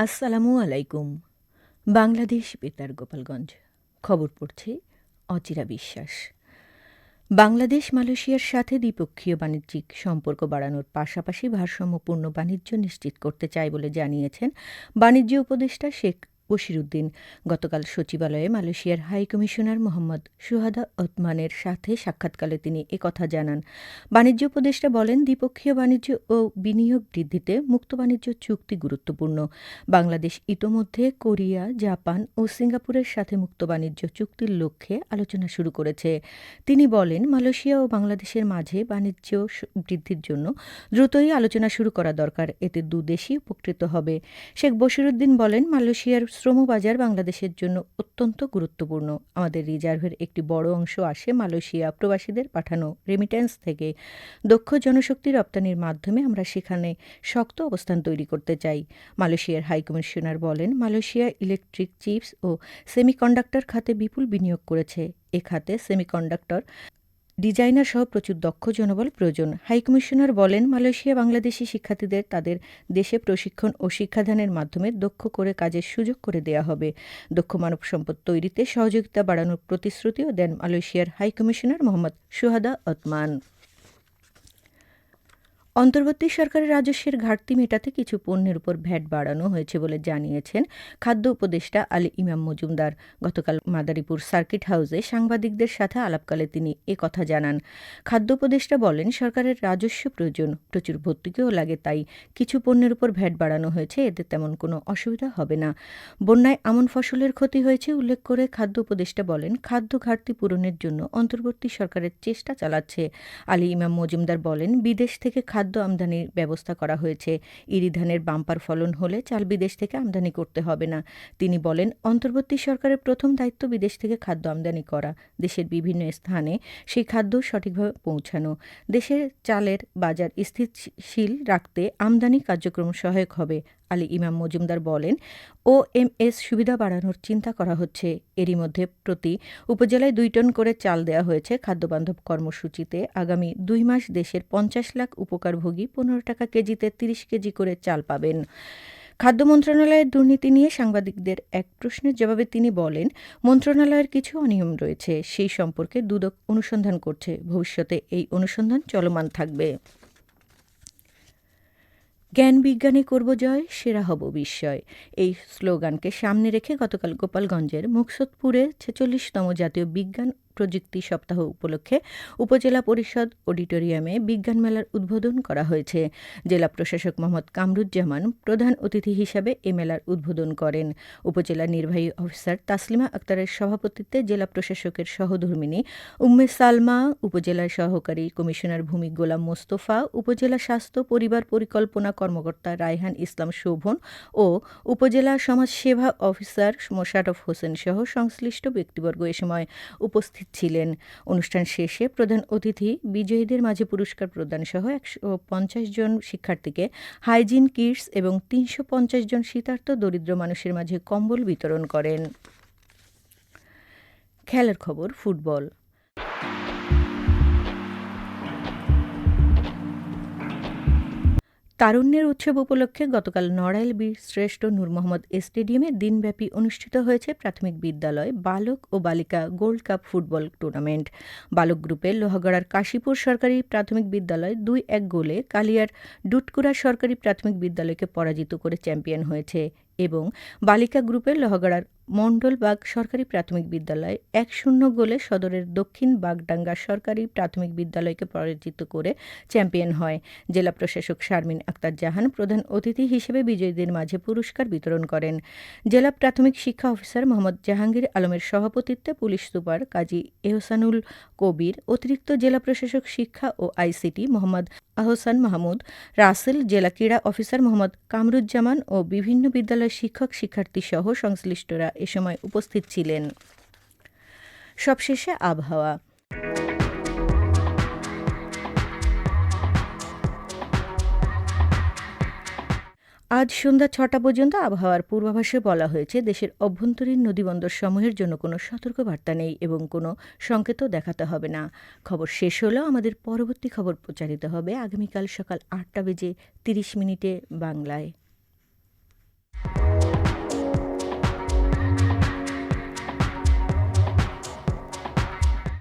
আসসালামু আলাইকুম, বাংলাদেশ বেতার গোপালগঞ্জ। খবর পড়ছে অচিরা বিশ্বাস। বাংলাদেশ মালয়েশিয়ার সাথে দ্বিপক্ষীয় বাণিজ্যিক সম্পর্ক বাড়ানোর পাশাপাশি ভারসাম্যপূর্ণ বাণিজ্য নিশ্চিত করতে চায় বলে জানিয়েছেন বাণিজ্য উপদেষ্টা শেখ বশিরুদ্দিন। গতকাল সচিবালয়ে মালয়েশিয়ার হাই কমিশনার মোহাম্মদ সুহাদা ওতমানের সাথে সাক্ষাৎকালে তিনি একথা জানান। বাণিজ্য উপদেষ্টা বলেন, দ্বিপক্ষীয় বাণিজ্য ও বিনিয়োগ বৃদ্ধিতে মুক্ত বাণিজ্য চুক্তি গুরুত্বপূর্ণ। বাংলাদেশ ইতোমধ্যে কোরিয়া, জাপান ও সিঙ্গাপুরের সাথে মুক্ত বাণিজ্য চুক্তির লক্ষ্যে আলোচনা শুরু করেছে। তিনি বলেন, মালয়েশিয়া ও বাংলাদেশের মাঝে বাণিজ্য বৃদ্ধির জন্য দ্রুতই আলোচনা শুরু করা দরকার। এতে দুদেশই উপকৃত হবে। শেখ বশিরুদ্দিন বলেন, মালয়েশিয়ার শ্রমবাজার বাংলাদেশের জন্য অত্যন্ত গুরুত্বপূর্ণ। আমাদের রিজার্ভের একটি বড় অংশ আসে মালয়েশিয়া প্রবাসীদের পাঠানো রেমিট্যান্স থেকে। দক্ষ জনশক্তি রপ্তানির মাধ্যমে আমরা সেখানে শক্ত অবস্থান তৈরি করতে চাই। মালয়েশিয়ার হাইকমিশনার বলেন, মালয়েশিয়া ইলেকট্রিক চিপস ও সেমিকন্ডাক্টর খাতে বিপুল বিনিয়োগ করেছে। এ খাতে সেমিকন্ডাক্টর ডিজাইনার সহ প্রচুর দক্ষ জনবল প্রয়োজন। হাইকমিশনার বলেন, মালয়েশিয়া, বাংলাদেশি শিক্ষার্থীদের তাদের দেশে প্রশিক্ষণ ও শিক্ষাদানের মাধ্যমে দক্ষ করে কাজের সুযোগ করে দেয়া হবে। দক্ষ মানব সম্পদ তৈরিতে সহযোগিতা বাড়ানোর প্রতিশ্রুতিও দেন মালয়েশিয়ার হাইকমিশনার মোহাম্মদ সুহাদা ওতমান। অন্তর্বর্তী সরকারের রাজস্বের ঘাটতি মেটাতে কিছু পণ্যের উপর ভ্যাট বাড়ানো হয়েছে বলে জানিয়েছেন খাদ্য উপদেষ্টা আলী ইমাম মজুমদার। গতকাল মাদারীপুর সার্কিট হাউসে সাংবাদিকদের সাথে আলাপকালে তিনি কথা জানান। খাদ্য উপদেষ্টা বলেন, সরকারের রাজস্ব প্রয়োজন প্রচুর ভর্তুকিও লাগে, তাই কিছু পণ্যের উপর ভ্যাট বাড়ানো হয়েছে, এতে তেমন কোনো অসুবিধা হবে না। বন্যায় আমন ফসলের ক্ষতি হয়েছে, উল্লেখ করে খাদ্য উপদেষ্টা বলেন, খাদ্য ঘাটতি পূরণের জন্য অন্তর্বর্তী সরকারের চেষ্টা চালাচ্ছে। আলী ইমাম মজুমদার বলেন, বিদেশ থেকে খাদ্য আমদানির ব্যবস্থা করা হয়েছে। ইরি ধানের বাম্পার ফলন হলে চাল বিদেশ থেকে আমদানি করতে হবে না। তিনি বলেন, অন্তর্বর্তী সরকারের প্রথম দায়িত্ব বিদেশ থেকে খাদ্য আমদানি করা। দেশের বিভিন্ন স্থানে সেই খাদ্য সঠিকভাবে পৌঁছানো। দেশের চালের বাজার স্থিতিশীল রাখতে আমদানি কার্যক্রম সহায়ক হবে। আলী ইমাম মজুমদার বলেন ও এম এস সুবিধা বাড়ানোর চিন্তা করা হচ্ছে। এরই মধ্যে প্রতি উপজেলায় দুই টন করে চাল দেওয়া হয়েছে খাদ্যবান্ধব কর্মসূচিতে। আগামী দুই মাস দেশের পঞ্চাশ লাখ উপকারভোগী পনেরো টাকা কেজিতে তিরিশ কেজি করে চাল পাবেন। খাদ্য মন্ত্রণালয়ের দুর্নীতি নিয়ে সাংবাদিকদের এক প্রশ্নের জবাবে তিনি বলেন, মন্ত্রণালয়ের কিছু অনিয়ম রয়েছে। সেই সম্পর্কে দুদক অনুসন্ধান করছে। ভবিষ্যতে এই অনুসন্ধান চলমান থাকবে। জ্ঞান বিজ্ঞানে করব জয়, সেরা হব বিস্ময়। এই স্লোগানকে সামনে রেখে গতকাল গোপালগঞ্জের মুকসুদপুরে ছেচল্লিশতম জাতীয় বিজ্ঞান প্রযুক্তি সপ্তাহ উপলক্ষে উপজেলা পরিষদ অডিটোরিয়ামে বিজ্ঞান মেলার উদ্বোধন করা হয়েছে। জেলা প্রশাসক মোহাম্মদ কামরুজ্জামান প্রধান অতিথি হিসাবে এ মেলার উদ্বোধন করেন। উপজেলা নির্বাহী অফিসার তাসলিমা আক্তারের সভাপতিত্বে জেলা প্রশাসকের সহধর্মিনী উম্মে সালমা, উপজেলার সহকারী কমিশনার ভূমি গোলাম মোস্তফা, উপজেলা স্বাস্থ্য পরিবার পরিকল্পনা কর্মকর্তা রায়হান ইসলাম শোভন ও উপজেলা সমাজসেবা অফিসার মোশারফ হোসেন সহ সংশ্লিষ্ট ব্যক্তিবর্গ এ সময় উপস্থিত ছিলেন। অনুষ্ঠান শেষে প্রধান অতিথি বিজয়ীদের মাঝে পুরস্কার প্রদান সহ একশো পঞ্চাশ জন শিক্ষার্থীকে হাইজিন কিটস এবং তিনশো পঞ্চাশ জন শীতার্থ দরিদ্র মানুষের মাঝে কম্বল বিতরণ করেন। খেলার খবর, ফুটবল। তারুণ্যের উৎসব উপলক্ষে গতকাল নড়াইল বীর শ্রেষ্ঠ নূর মোহাম্মদ স্টেডিয়ামে দিনব্যাপী অনুষ্ঠিত হয়েছে প্রাথমিক বিদ্যালয়, বালক ও বালিকা গোল্ড কাপ ফুটবল টুর্নামেন্ট। বালক গ্রুপে লোহাগড়ার কাশীপুর সরকারি প্রাথমিক বিদ্যালয় দুই এক গোলে কালিয়ার ডুটকুড়া সরকারি প্রাথমিক বিদ্যালয়কে পরাজিত করে চ্যাম্পিয়ন হয়েছে এবং বালিকা গ্রুপের লোহাগড়ার মণ্ডলবাগ সরকারি প্রাথমিক বিদ্যালয় এক শূন্য গোলে সদরের দক্ষিণ বাগডাঙ্গা সরকারি প্রাথমিক বিদ্যালয়কে পরাজিত করে চ্যাম্পিয়ন হয়। জেলা প্রশাসক শারমিন আক্তার জাহান প্রধান অতিথি হিসেবে বিজয়ীদের মাঝে পুরস্কার বিতরণ করেন। জেলা প্রাথমিক শিক্ষা অফিসার মোহাম্মদ জাহাঙ্গীর আলমের সভাপতিত্বে পুলিশ সুপার কাজী এহসানুল কবির, অতিরিক্ত জেলা প্রশাসক শিক্ষা ও আইসিটি মোহাম্মদ আহসান মাহমুদ, রাসেল জেলা ক্রীড়া অফিসার মোহাম্মদ কামরুজ্জামান ও বিভিন্ন বিদ্যালয়ের শিক্ষক শিক্ষার্থী সহ সংশ্লিষ্টরা এ সময় উপস্থিত ছিলেন। সবশেষে আবহাওয়া। আজ সন্ধ্যা ছটা পর্যন্ত আবহাওয়ার পূর্বাভাসে বলা হয়েছে, দেশের অভ্যন্তরীণ নদীবন্দর সমূহের জন্য কোনো সতর্কবার্তা নেই এবং কোনো সংকেতও দেখাতে হবে না। খবর শেষ হলেও আমাদের পরবর্তী খবর প্রচারিত হবে আগামীকাল সকাল আটটা বেজে তিরিশ মিনিটে বাংলায়।